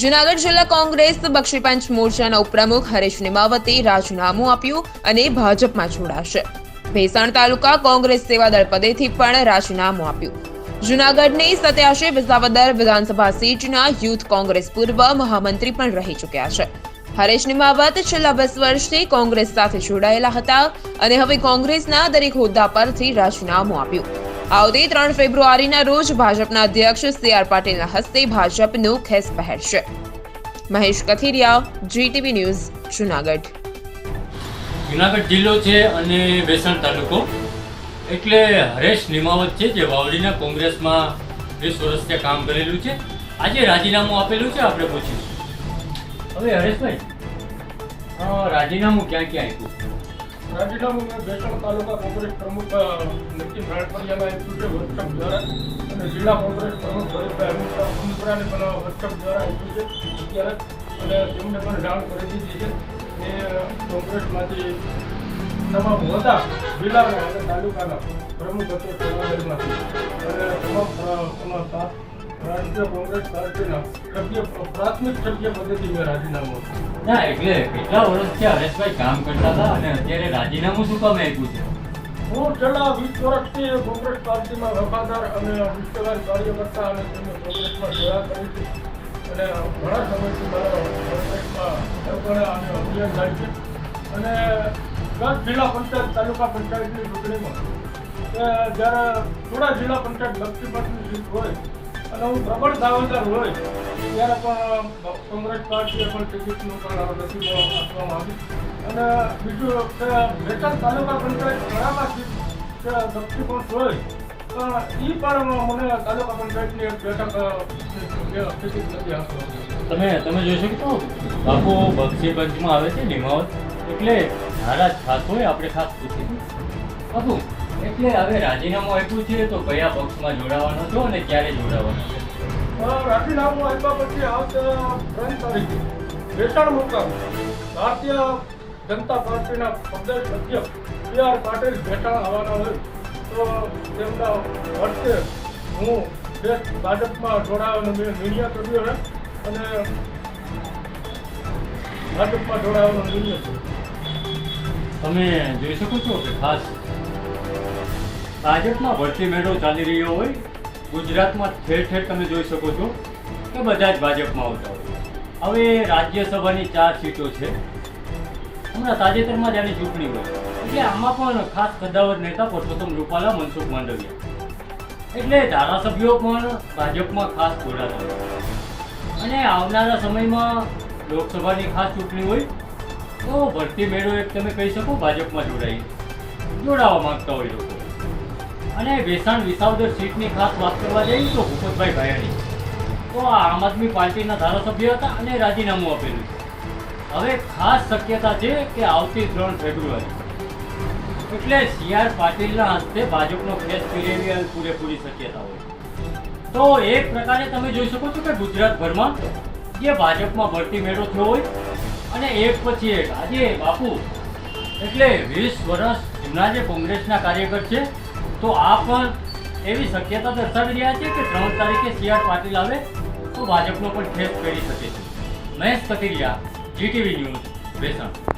જુનાગઢ જિલ્લા કોંગ્રેસ બક્ષીપંચ મોરચાના ઉપપ્રમુખ હરેશ નિમાવતે રાજીનામું આપ્યું અને ભાજપમાં જોડાશે. ભેસાણ તાલુકા કોંગ્રેસ સેવાદળ પદેથી પણ રાજીનામું આપ્યું. જુનાગઢની સત્યાશી વિસાવદર વિધાનસભા સીટના યુથ કોંગ્રેસ પૂર્વ મહામંત્રી પણ રહી ચૂક્યા છે. હરેશ નિમાવત છેલ્લા વીસ વર્ષથી કોંગ્રેસ સાથે જોડાયેલા હતા અને હવે કોંગ્રેસના દરેક હોદ્દા પરથી રાજીનામું આપ્યું. આવતી ત્રણ ફેબ્રુઆરીના રોજ ભાજપના અધ્યક્ષ સી આર પાટીલના હસ્તે ભાજપનું ખેસ પહેરશે. Mahesh Kathiriya, GTV news, Junagadh. Junagadh જિલ્લો છે અને વેસણ તાલુકો. એટલે હરેશ નિમાવત છે, જે વાવડીના કોંગ્રેસમાં વીસ વર્ષથી કામ કરેલું છે. આજે રાજીનામું આપેલું છે, આપણે પૂછીશું. હવે હરેશભાઈ રાજીનામું ક્યાં ક્યાં આપ્યું? રાજીનામું મેં તાલુકા કોંગ્રેસ પ્રમુખ નીતિન આપ્યું છે વર્કશોપ દ્વારા અને જિલ્લા કોંગ્રેસ પ્રમુખ ભરતભાઈ અમિતા અમિત્રાને પણ વર્કશોપ દ્વારા આપ્યું છે. અને તેમને પણ જાણ કરી દીધી છે એ કોંગ્રેસમાંથી તમામ હોદ્દા જિલ્લાના અને તાલુકાના પ્રમુખ હતો જુનાગઢમાંથી અને તમામ રાષ્ટ્રીય કોંગ્રેસ પાર્ટીના સભ્ય પ્રાથમિક સભ્ય પદેથી મેં રાજીનામું ના એટલે કેટલા વર્ષથી હરેશભાઈ કામ કરતા હતા અને અત્યારે રાજીનામું શું કામ આપ્યું છે? હું છેલ્લા વીસ વર્ષથી કોંગ્રેસ પાર્ટીમાં વફાદાર અને નિષ્ઠાવાન કાર્યકર્તા અને તેમને કોંગ્રેસમાં સેવા કરી છે. અને ઘણા સમયથી મારો કોંગ્રેસમાં સરગણા અને અભિયાન થાય છે. અને ગત જિલ્લા પંચાયત તાલુકા પંચાયતની ચૂંટણીમાં જ્યારે થોડા જિલ્લા પંચાયત લક્ષ્મીપતની સીટ હોય અને હું પ્રબળ દાવેદાર હોય, ત્યારે પણ કોંગ્રેસ પાર્ટીએ પણ ટિકિટનું પણ નથી આપવામાં આવી. અને બીજું કે વેચાણ તાલુકા પંચાયત ઘણામાં સીટ કે હોય, પણ એ પણ મને તાલુકા પંચાયતની એક બેઠક ટિકિટ નથી આપવામાં તમે તમે જોઈ શકો, બાપુ બક્ષી પંચમાં આવે છે નિમાવત. એટલે નારાજ ખાસ હોય આપણે ખાસ પૂછીશું બાપુ એટલે હવે રાજીનામું આપ્યું છે તો કયા પક્ષમાં જોડાવાનો છો અને ક્યારે જોડાવાનો છે? રાજીનામું આપ્યા પછી આવતા ત્રણ તારીખે. વેચાણ મુકામ. ભારતીય જનતા પાર્ટીના પ્રદેશ અધ્યક્ષ સી આર પાટીલ વેચાણ આવવાના હોય તો તેમના વર્ષે હું દેશ ભાજપમાં જોડાવાનો મેં નિર્ણય કર્યો છે અને ભાજપમાં જોડાવાનો નિર્ણય કર્યો તમે જોઈ શકો છો કે ખાસ ભાજપમાં ભરતી મેળો ચાલી રહ્યો હોય, ગુજરાતમાં ઠેર ઠેર તમે જોઈ શકો છો કે બધા જ ભાજપમાં આવતા હોય. હવે રાજ્યસભાની ચાર સીટો છે. હમણાં તાજેતરમાં જ આની ચૂંટણી હોય. એટલે આમાં પણ ખાસ કદાવત નેતા પુરુષોત્તમ રૂપાલા, મનસુખ માંડવિયા. એટલે ધારાસભ્યો પણ ભાજપમાં ખાસ બોલાતા અને આવનારા સમયમાં લોકસભાની ખાસ ચૂંટણી હોય, તો ભરતી મેળો એક તમે કહી શકો, ભાજપમાં જોડાઈ જોડાવા માંગતા હોય લોકો. અને વેસાણ વિસાવદર સીટની ખાસ વાત કરવા જઈએ તો ભૂપતભાઈ ભાયાણી. તો આ આમ આદમી પાર્ટીના ધારાસભ્ય હતા અને રાજીનામું આપેલું છે. હવે ખાસ શક્યતા છે કે આવતી ત્રણ ફેબ્રુઆરી. એટલે સી આર પાટીલના હસ્તે ભાજપનો ફેસ ફેરવી પૂરેપૂરી શક્યતા હોય. તો એક પ્રકારે તમે જોઈ શકો છો કે ગુજરાતભરમાં જે ભાજપમાં ભરતી મેળો થયો હોય અને એક પછી એક આજે બાપુ, એટલે વીસ વર્ષ જૂના જે કોંગ્રેસના કાર્યકર છે તો આ પણ એવી શક્યતા દર્શાવી રહ્યા છે કે ત્રણ તારીખે સી આર પાટીલ આવે તો ભાજપનો પણ ખેસ કરી શકે છે. Mahesh Katiriya GTV news વેસણ